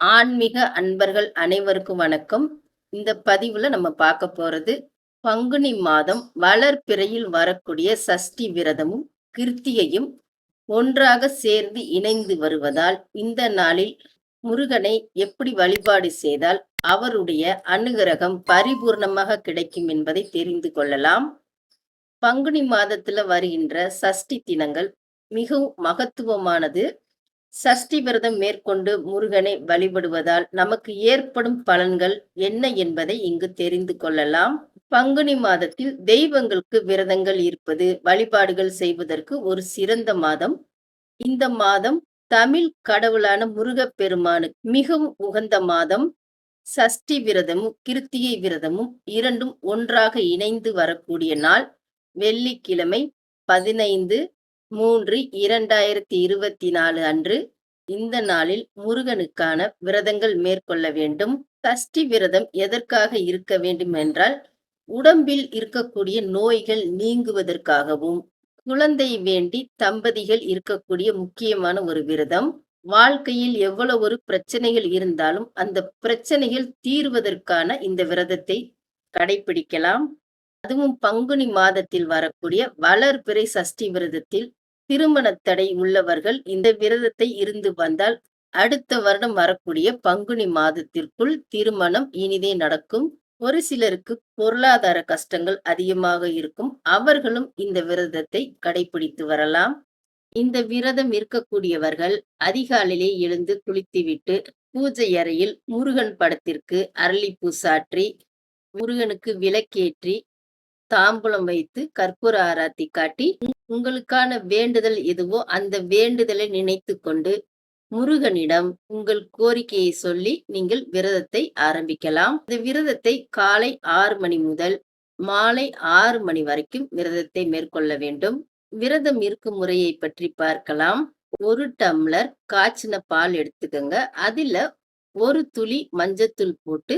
ஆன்மீக அன்பர்கள் அனைவருக்கும் வணக்கம். இந்த பதிவுல நம்ம பார்க்க போறது பங்குனி மாதம் வளர்பிறையில் வரக்கூடிய சஷ்டி விரதமும் கிருத்தியையும் ஒன்றாக சேர்ந்து இணைந்து வருவதால் இந்த நாளில் முருகனை எப்படி வழிபாடு செய்தால் அவருடைய அனுகிரகம் பரிபூர்ணமாக கிடைக்கும் என்பதை தெரிந்து கொள்ளலாம். பங்குனி மாதத்துல வருகின்ற சஷ்டி தினங்கள் மிகவும் மகத்துவமானது. சஷ்டி விரதம் மேற்கொண்டு முருகனை வழிபடுவதால் நமக்கு ஏற்படும் பலன்கள் என்ன என்பதை இங்கு தெரிந்து கொள்ளலாம். பங்குனி மாதத்தில் தெய்வங்களுக்கு விரதங்கள் இருப்பது வழிபாடுகள் செய்வதற்கு ஒரு சிறந்த மாதம். இந்த மாதம் தமிழ் கடவுளான முருகப்பெருமானுக்கு மிகவும் உகந்த மாதம். சஷ்டி விரதமும் கிருத்திகை விரதமும் இரண்டும் ஒன்றாக இணைந்து வரக்கூடிய நாள் வெள்ளிக்கிழமை பதினைந்து மூன்று இரண்டாயிரத்தி இருபத்தி நாலு அன்று இந்த நாளில் முருகனுக்கான விரதங்கள் மேற்கொள்ள வேண்டும். சஷ்டி விரதம் எதற்காக இருக்க வேண்டும் என்றால் உடம்பில் இருக்கக்கூடிய நோய்கள் நீங்குவதற்காகவும் குழந்தை வேண்டி தம்பதிகள் இருக்கக்கூடிய முக்கியமான ஒரு விரதம். வாழ்க்கையில் எவ்வளவு ஒரு பிரச்சனைகள் இருந்தாலும் அந்த பிரச்சனைகள் தீர்வதற்கான இந்த விரதத்தை கடைபிடிக்கலாம் அதுவும் பங்குனி மாதத்தில் வரக்கூடிய வளர்பிறை சஷ்டி விரதத்தில் திருமண தடை உள்ளவர்கள் இந்த விரதத்தை இருந்து வந்தால் அடுத்த வருடம் வரக்கூடிய பங்குனி மாதத்திற்குள் திருமணம் இனிதே நடக்கும். ஒரு சிலருக்கு பொருளாதார கஷ்டங்கள் அதிகமாக இருக்கும். அவர்களும் இந்த விரதத்தை கடைபிடித்து வரலாம். இந்த விரதம் இருக்கக்கூடியவர்கள் அதிகாலையிலே எழுந்து குளித்துவிட்டு பூஜை அறையில் முருகன் படத்திற்கு அரளிப்பூ சாற்றி முருகனுக்கு விளக்கேற்றி தாம்பூலம் வைத்து கற்பூர ஆராத்தி காட்டி உங்களுக்கான வேண்டுதல் எதுவோ அந்த வேண்டுதலை நினைத்து கொண்டு முருகனிடம் உங்கள் கோரிக்கையை சொல்லி நீங்கள் விரதத்தை ஆரம்பிக்கலாம். இந்த விரதத்தை காலை ஆறு மணி முதல் மாலை ஆறு மணி வரைக்கும் விரதத்தை மேற்கொள்ள வேண்டும். விரதம் இருக்கும் முறையை பற்றி பார்க்கலாம். ஒரு டம்ளர் காய்ச்சின பால் எடுத்துக்கோங்க. அதுல ஒரு துளி மஞ்சத்தூள் போட்டு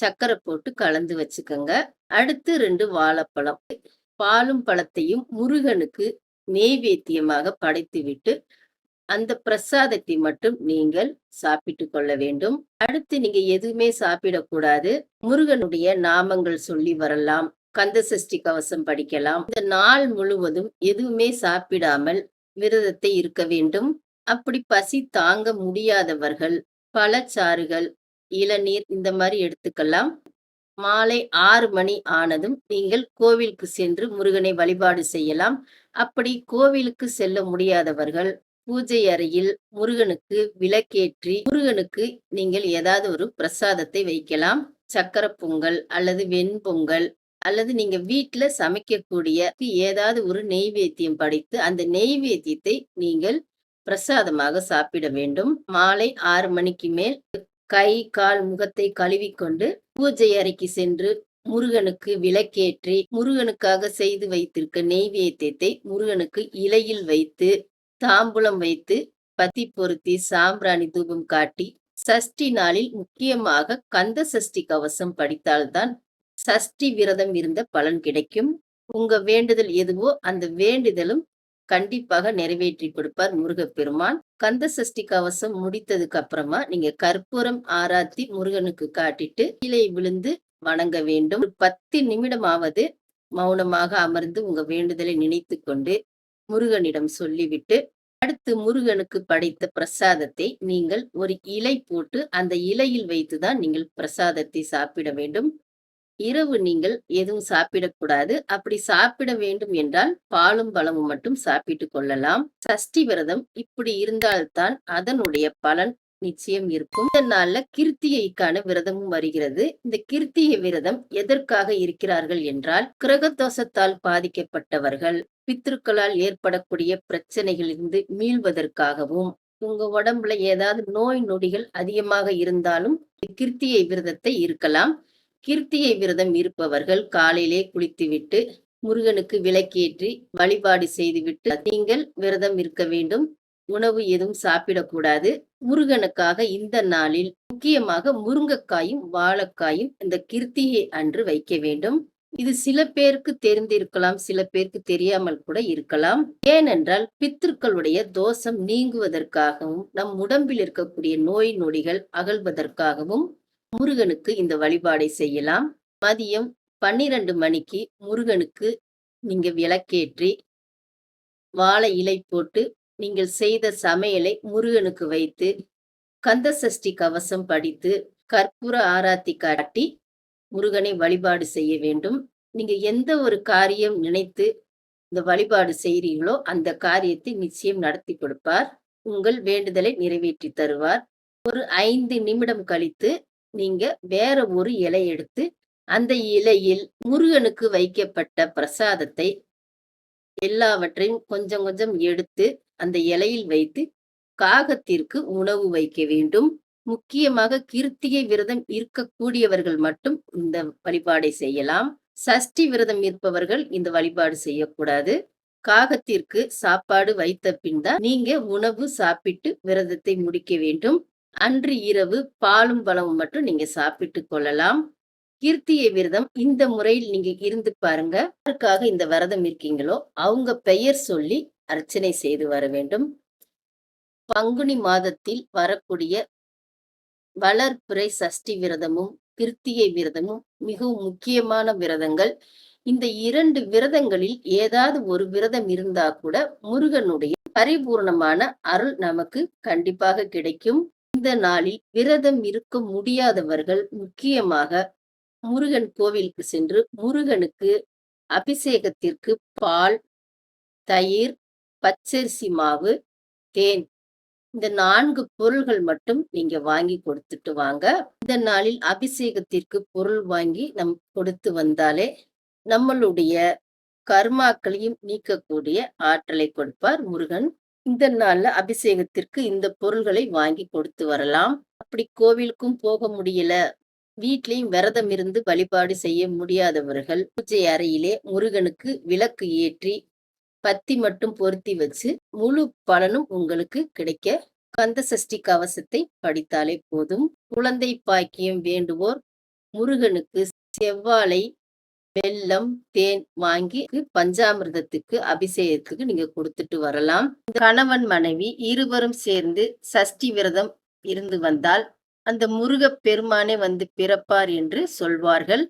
சர்க்கரை போட்டு கலந்து வச்சுக்கோங்க. அடுத்து ரெண்டு வாழைப்பழம். பாலும் பழத்தையும் முருகனுக்கு நெய்வேத்தியமாக படைத்து விட்டு அந்த பிரசாதத்தை மட்டும் நீங்கள் சாப்பிட்டு கொள்ள வேண்டும். அடுத்து நீங்க எதுவுமே சாப்பிடக்கூடாது. முருகனுடைய நாமங்கள் சொல்லி வரலாம். கந்த சஷ்டி கவசம் படிக்கலாம். இந்த நாள் முழுவதும் எதுவுமே சாப்பிடாமல் விரதத்தை இருக்க வேண்டும். அப்படி பசி தாங்க முடியாதவர்கள் பழச்சாறுகள் இளநீர் இந்த மாதிரி எடுத்துக்கலாம். மாலை ஆறு மணி ஆனதும் நீங்கள் கோவிலுக்கு சென்று முருகனை வழிபாடு செய்யலாம். அப்படி கோவிலுக்கு செல்ல முடியாதவர்கள் பூஜை அறையில் முருகனுக்கு விளக்கேற்றி முருகனுக்கு நீங்கள் ஏதாவது ஒரு பிரசாதத்தை வைக்கலாம். சக்கரை பொங்கல் அல்லது வெண்பொங்கல் அல்லது நீங்க வீட்டுல சமைக்கக்கூடிய ஏதாவது ஒரு நெய்வேத்தியம் படைத்து அந்த நெய்வேத்தியத்தை நீங்கள் பிரசாதமாக சாப்பிட வேண்டும். மாலை ஆறு மணிக்கு மேல் கை கால் முகத்தை கழுவிக்கொண்டு பூஜை அறைக்கு சென்று முருகனுக்கு விளக்கேற்றி முருகனுக்காக செய்து வைத்திருக்க நெய்வேத்தியத்தை முருகனுக்கு இலையில் வைத்து தாம்பூலம் வைத்து பத்தி பொருத்தி சாம்பிராணி தூபம் காட்டி சஷ்டி நாளில் முக்கியமாக கந்த சஷ்டி கவசம் படித்தால்தான் சஷ்டி விரதம் இருந்த பலன் கிடைக்கும். உங்க வேண்டுதல் எதுவோ அந்த வேண்டுதலும் கண்டிப்பாக நிறைவேற்றி கொடுப்பார் முருகப்பெருமான். கந்த சஷ்டி கவசம் முடித்ததுக்கு அப்புறமா நீங்க கற்பூரம் ஆராத்தி முருகனுக்கு காட்டிட்டு கீழே விழுந்து வணங்க வேண்டும். பத்து நிமிடமாவது மௌனமாக அமர்ந்து உங்க வேண்டுதலை நினைத்து கொண்டு முருகனிடம் சொல்லிவிட்டு அடுத்து முருகனுக்கு படைத்த பிரசாதத்தை நீங்கள் ஒரு இலை போட்டு அந்த இலையில் வைத்துதான் நீங்கள் பிரசாதத்தை சாப்பிட வேண்டும். இரவு நீங்கள் எதுவும் சாப்பிடக்கூடாது. அப்படி சாப்பிட வேண்டும் என்றால் பாலும் பழமும் மட்டும் சாப்பிட்டு கொள்ளலாம். சஷ்டி விரதம் இப்படி இருந்தால்தான் அதனுடைய பலன் நிச்சயம் இருக்கும். இந்த நாள்ல கிருத்திகைக்கான விரதமும் வருகிறது. இந்த கிருத்திகை விரதம் எதற்காக இருக்கிறார்கள் என்றால் கிரகதோஷத்தால் பாதிக்கப்பட்டவர்கள் பித்திருக்களால் ஏற்படக்கூடிய பிரச்சனைகளிலிருந்து மீள்வதற்காகவும் உங்க உடம்புல ஏதாவது நோய் நொடிகள் அதிகமாக இருந்தாலும் கிருத்திகை விரதத்தை இருக்கலாம். கிருத்திகை விரதம் இருப்பவர்கள் காலையிலே குளித்துவிட்டு முருகனுக்கு விளக்கேற்றி வழிபாடு செய்துவிட்டு நீங்கள் விரதம் இருக்க வேண்டும். உணவு எதுவும் சாப்பிடக்கூடாது. முருகனுக்காக இந்த நாளில் முக்கியமாக முருங்கைக்காயும் வாழைக்காயும் இந்த கிருத்திகை அன்று வைக்க வேண்டும். இது சில பேருக்கு தெரிந்திருக்கலாம் சில பேருக்கு தெரியாமல் கூட இருக்கலாம். ஏனென்றால் பித்திருக்களுடைய தோஷம் நீங்குவதற்காகவும் நம் உடம்பில் இருக்கக்கூடிய நோய் நொடிகள் அகழ்வதற்காகவும் முருகனுக்கு இந்த வழிபாடை செய்யலாம். மதியம் பன்னிரண்டு மணிக்கு முருகனுக்கு நீங்க விளக்கேற்றி வாழை இலை போட்டு நீங்கள் செய்த சமையலை முருகனுக்கு வைத்து கந்த சஷ்டி கவசம் படித்து கற்பூர ஆராத்தி காட்டி முருகனை வழிபாடு செய்ய வேண்டும். நீங்க எந்த ஒரு காரியம் நினைத்து இந்த வழிபாடு செய்கிறீங்களோ அந்த காரியத்தை நிச்சயம் நடத்தி கொடுப்பார். உங்கள் வேண்டுதலை நிறைவேற்றி தருவார். ஒரு ஐந்து நிமிடம் கழித்து நீங்க வேற ஒரு இலை எடுத்து அந்த இலையில் முருகனுக்கு வைக்கப்பட்ட பிரசாதத்தை எல்லாவற்றையும் கொஞ்சம் கொஞ்சம் எடுத்து அந்த இலையில் வைத்து காகத்திற்கு உணவு வைக்க வேண்டும். முக்கியமாக கிருத்திகை விரதம் இருக்கக்கூடியவர்கள் மட்டும் இந்த வழிபாடை செய்யலாம். சஷ்டி விரதம் இருப்பவர்கள் இந்த வழிபாடு செய்யக்கூடாது. காகத்திற்கு சாப்பாடு வைத்த பின் தான் நீங்க உணவு சாப்பிட்டு விரதத்தை முடிக்க வேண்டும். அன்று இரவு பாலும் பழமும் மட்டும் நீங்க சாப்பிட்டு கொள்ளலாம். கீர்த்திய விரதம் இந்த முறையில் நீங்க இருந்து பாருங்க. யாருக்காக இந்த விரதம் இருக்கீங்களோ அவங்க பெயர் சொல்லி அர்ச்சனை செய்து வர வேண்டும். பங்குனி மாதத்தில் வரக்கூடிய வளர்பிறை சஷ்டி விரதமும் கிருத்திகை விரதமும் மிகவும் முக்கியமான விரதங்கள். இந்த இரண்டு விரதங்களில் ஏதாவது ஒரு விரதம் இருந்தா கூட முருகனுடைய பரிபூர்ணமான அருள் நமக்கு கண்டிப்பாக கிடைக்கும். இந்த நாளில் விரதம் இருக்க முடியாதவர்கள் முக்கியமாக முருகன் கோவிலுக்கு சென்று முருகனுக்கு அபிஷேகத்திற்கு பால் தயிர் பச்சரிசி மாவு தேன் இந்த நான்கு பொருள்கள் மட்டும் நீங்க வாங்கி கொடுத்துட்டு வாங்க. இந்த நாளில் அபிஷேகத்திற்கு பொருள் வாங்கி நம் கொடுத்து வந்தாலே நம்மளுடைய கர்மாக்களையும் நீக்கக்கூடிய ஆற்றலை கொடுப்பார் முருகன். இந்த நாள்ல அபிஷேகத்திற்கு இந்த பொருள்களை வாங்கி கொடுத்து வரலாம். அப்படி கோவிலுக்கும் போக முடியல. வீட்லயும் விரதம் இருந்து வழிபாடு செய்ய முடியாதவர்கள் பூஜை அறையிலே முருகனுக்கு விளக்கு ஏற்றி பத்தி மட்டும் பொருத்தி வச்சு முழு பலனும் உங்களுக்கு கிடைக்க கந்த சஷ்டி கவசத்தை படித்தாலே போதும். குழந்தை பாக்கியம் வேண்டுவோர் முருகனுக்கு செவ்வாழை வெல்லம் தேன் வாங்கி பஞ்சாமிர்தத்துக்கு அபிஷேகத்துக்கு நீங்க கொடுத்துட்டு வரலாம். கணவன் மனைவி இருவரும் சேர்ந்து சஷ்டி விரதம் இருந்து வந்தால் அந்த முருகப் பெருமானே வந்து பிறப்பார் என்று சொல்வார்கள்.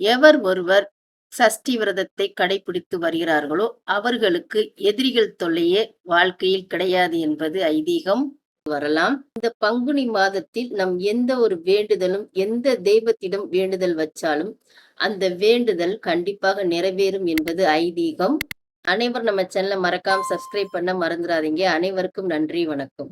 எவர் ஒருவர் சஷ்டி விரதத்தை கடைபிடித்து வருகிறார்களோ அவர்களுக்கு எதிரிகள் தொல்லையே வாழ்க்கையில் கிடையாது என்பது ஐதீகம். வரலாம். இந்த பங்குனி மாதத்தில் நம் எந்த ஒரு வேண்டுதலும் எந்த தெய்வத்திடம் வேண்டுதல் வச்சாலும் அந்த வேண்டுதல் கண்டிப்பாக நிறைவேறும் என்பது ஐதீகம். அனைவரும் நம்ம சேனலை மறக்காம சப்ஸ்கிரைப் பண்ண மறந்துடாதீங்க அனைவருக்கும் நன்றி வணக்கம்.